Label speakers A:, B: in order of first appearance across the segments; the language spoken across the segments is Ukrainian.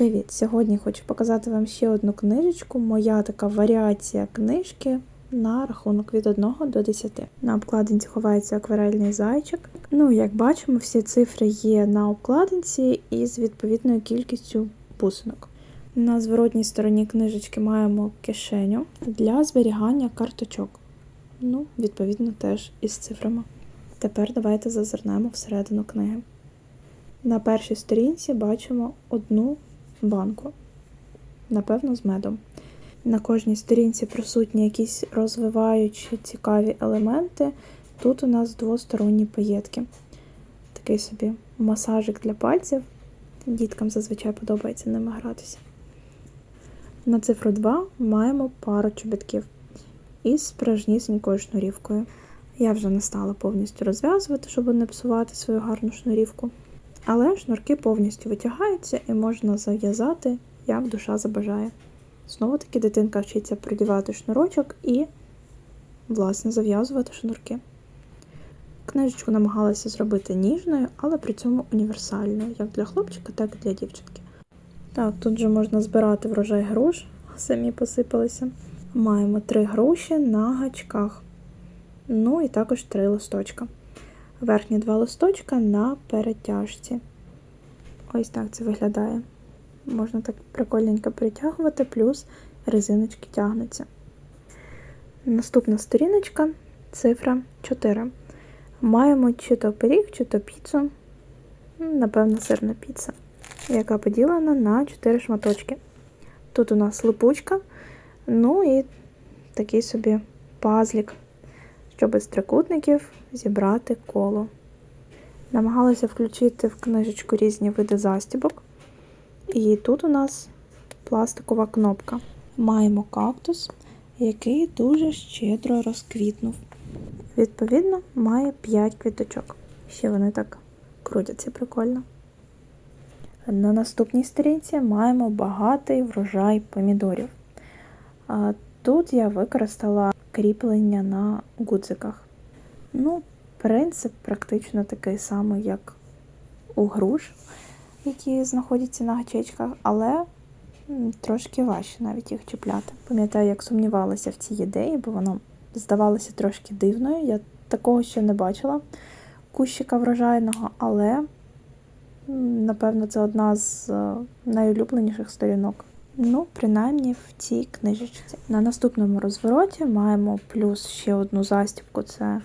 A: Привіт! Сьогодні хочу показати вам ще одну книжечку. Моя така варіація книжки на рахунок від 1 до 10. На обкладинці ховається акварельний зайчик. Ну, як бачимо, всі цифри є на обкладинці із відповідною кількістю бусинок. На зворотній стороні книжечки маємо кишеню для зберігання карточок. Ну, відповідно, теж із цифрами. Тепер давайте зазирнемо всередину книги. На першій сторінці бачимо одну банку, напевно, з медом. На кожній сторінці присутні якісь розвиваючі цікаві елементи. Тут у нас двосторонні паєтки. Такий собі масажик для пальців. Діткам зазвичай подобається ними гратися. На цифру 2 маємо пару чобітків із справжнісінькою шнурівкою. Я вже не стала повністю розв'язувати, щоб не псувати свою гарну шнурівку. Але шнурки повністю витягаються і можна зав'язати, як душа забажає. Знову таки дитинка вчиться продівати шнурочок і, власне, зав'язувати шнурки. Книжечку намагалася зробити ніжною, але при цьому універсальною, як для хлопчика, так і для дівчинки. Так, тут же можна збирати врожай груш, самі посипалися. Маємо три груші на гачках. Ну і також три листочка. Верхні два листочка на перетяжці. Ось так це виглядає. Можна так прикольненько притягувати, плюс резиночки тягнуться. Наступна сторіночка цифра 4. Маємо чи то пиріг, чи то піцу, напевно, сирна піца, яка поділена на 4 шматочки. Тут у нас липучка, ну і такий собі пазлік щоб із трикутників зібрати коло. Намагалася включити в книжечку різні види застібок. І тут у нас пластикова кнопка. Маємо кактус, який дуже щедро розквітнув. Відповідно, має 5 квіточок. Ще вони так крутяться прикольно. На наступній сторінці маємо багатий врожай помідорів. Тут я використала кріплення на гудзиках. Ну, принцип практично такий самий, як у груш, які знаходяться на гачечках, але трошки важче навіть їх чіпляти. Пам'ятаю, як сумнівалася в цій ідеї, бо вона здавалася трошки дивною. Я такого ще не бачила кущика врожайного, але, напевно, це одна з е, найулюбленіших сторінок. Ну, принаймні в цій книжечці. На наступному розвороті маємо плюс ще одну застібку це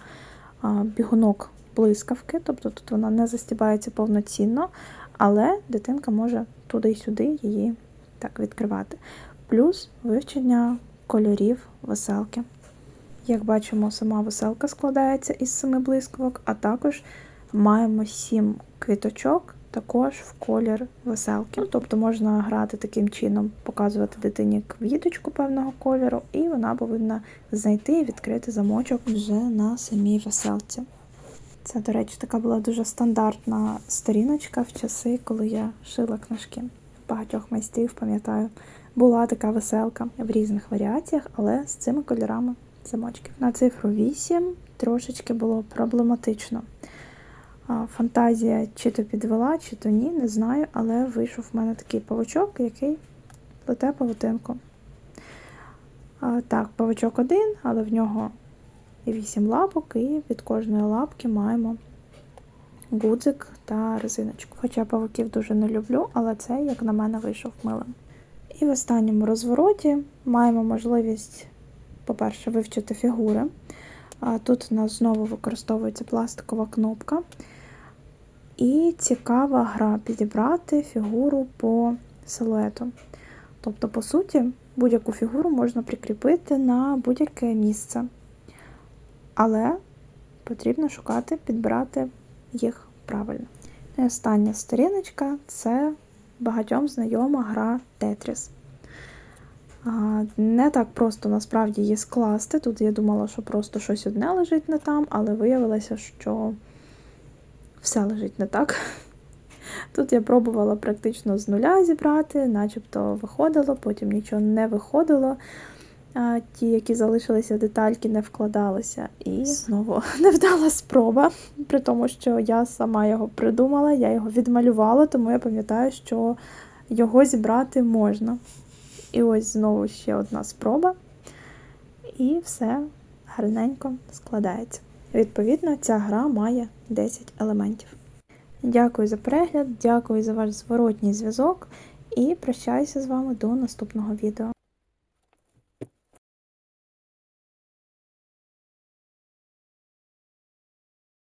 A: бігунок блискавки, тобто тут вона не застібається повноцінно, але дитинка може туди й сюди її так відкривати. Плюс вивчення кольорів веселки. Як бачимо, сама веселка складається із семи блискавок, а також маємо сім квіточок також в колір веселки. Тобто можна грати таким чином, показувати дитині квіточку певного кольору, і вона повинна знайти і відкрити замочок вже на самій веселці. Це, до речі, така була дуже стандартна сторіночка в часи, коли я шила книжки. Багатьох майстрів, пам'ятаю, була така веселка в різних варіаціях, але з цими кольорами замочків. На цифру 8 трошечки було проблематично. Фантазія чи то підвела, чи то ні, не знаю, але вийшов в мене такий павучок, який плете павутинку. Так, павучок один, але в нього вісім лапок, і від кожної лапки маємо гудзик та резиночку. Хоча павуків дуже не люблю, але цей, як на мене, вийшов милим. І в останньому розвороті маємо можливість, по-перше, вивчити фігури. Тут у нас знову використовується пластикова кнопка. І цікава гра підібрати фігуру по силуету. Тобто, по суті, будь-яку фігуру можна прикріпити на будь-яке місце. Але потрібно шукати, підбирати їх правильно. І остання сторіночка це багатьом знайома гра Тетріс. Не так просто насправді її скласти. Тут я думала, що просто щось одне лежить не там, але виявилося, що все лежить не так. Тут я пробувала практично з нуля зібрати, начебто виходило, потім нічого не виходило. А Ті, які залишилися детальки, не вкладалися. І знову невдала спроба, при тому, що я сама його придумала, я його відмалювала, тому я пам'ятаю, що його зібрати можна. І ось знову ще одна спроба, і все гарненько складається. Відповідно, ця гра має 10 елементів. Дякую за перегляд, дякую за ваш зворотній зв'язок і прощаюся з вами до наступного відео.